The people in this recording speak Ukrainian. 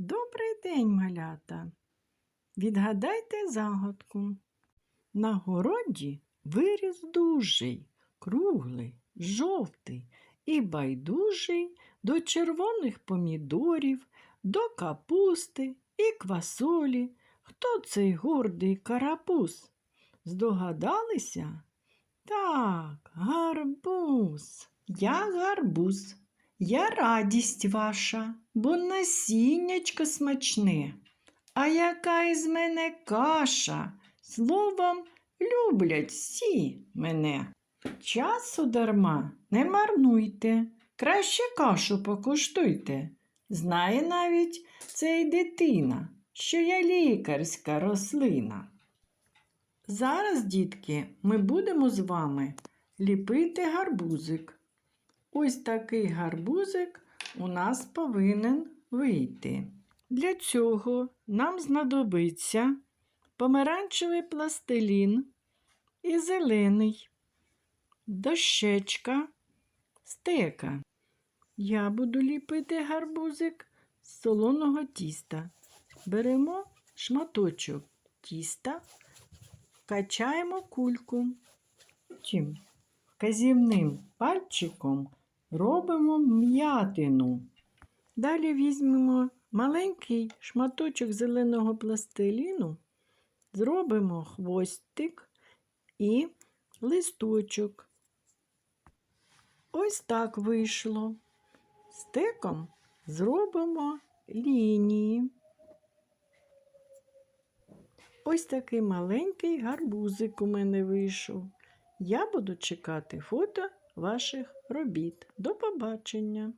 Добрий день, малята. Відгадайте загадку. На городі виріс дужий, круглий, жовтий і байдужий до червоних помідорів, до капусти і квасолі. Хто цей гордий карапуз? Здогадалися? Так, гарбуз. Я гарбуз. Я радість ваша, бо насіннячко смачне. А яка із мене каша? Словом, люблять всі мене. Часу дарма не марнуйте, краще кашу покуштуйте. Знає навіть цей дитина, що я лікарська рослина. Зараз, дітки, ми будемо з вами ліпити гарбузик. Ось такий гарбузик у нас повинен вийти. Для цього нам знадобиться помаранчевий пластилін і зелений, дощечка, стека. Я буду ліпити гарбузик з солоного тіста. Беремо шматочок тіста, качаємо кульку. Потім вказівним пальчиком робимо м'ятину. Далі візьмемо маленький шматочок зеленого пластиліну, зробимо хвостик і листочок. Ось так вийшло. Стеком зробимо лінії. Ось такий маленький гарбузик у мене вийшов. Я буду чекати фото ваших робіт. До побачення!